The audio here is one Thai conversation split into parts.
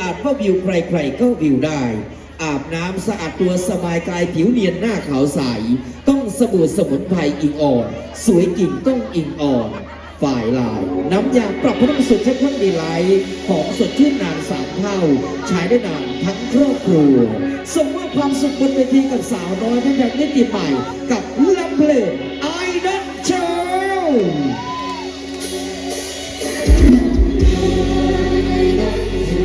อาจว่าวิวใครๆก็วิวได้ อาบน้ำสะอาดตัวสบายกายผิวเนียนหน้าขาวใส ต้องสบู่สมุนไพรอิงอ่อน สวยจริงต้องอิงอ่อน ฝ่ายลาย น้ำยาปรับพลังสุดเข้มข้นดีไลท์หอมสดชื่นนานสามเท่า ใช้ได้นานทั้งครอบครัวส่งมอบความสุขบนเวทีกับสาวน้อยที่แบบนิติใหม่ กับลำเพลินไอดอลโช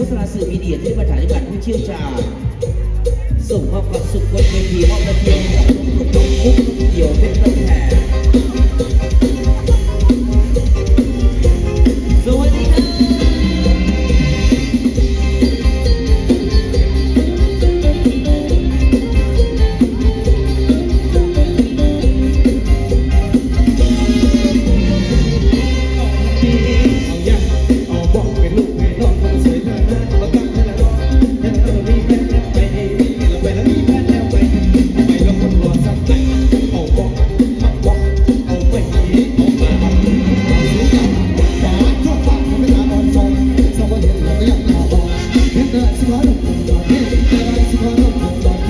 โฆษณาสื่อมีเดียที่มาถ่ายบัตผู้เชี่ยวชาญส่งมอบความสุขบนเวทีมอบตะเกียง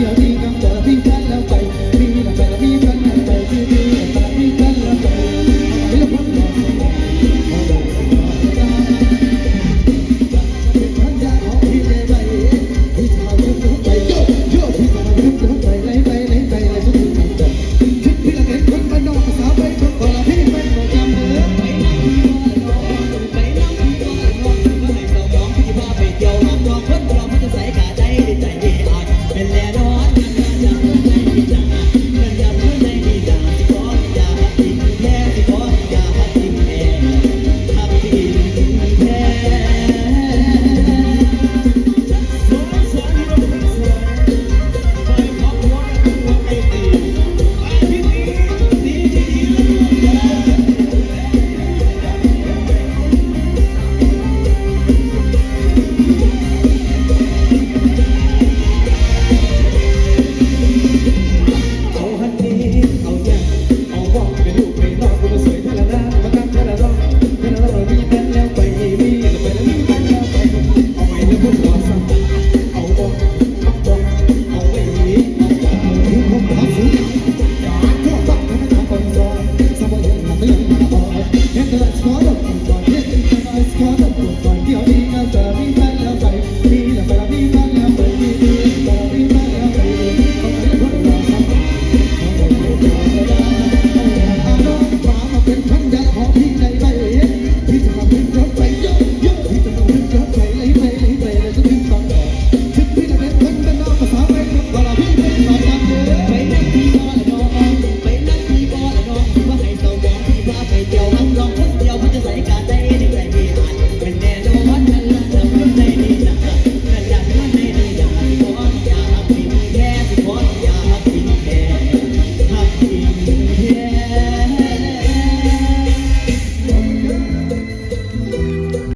Yeah.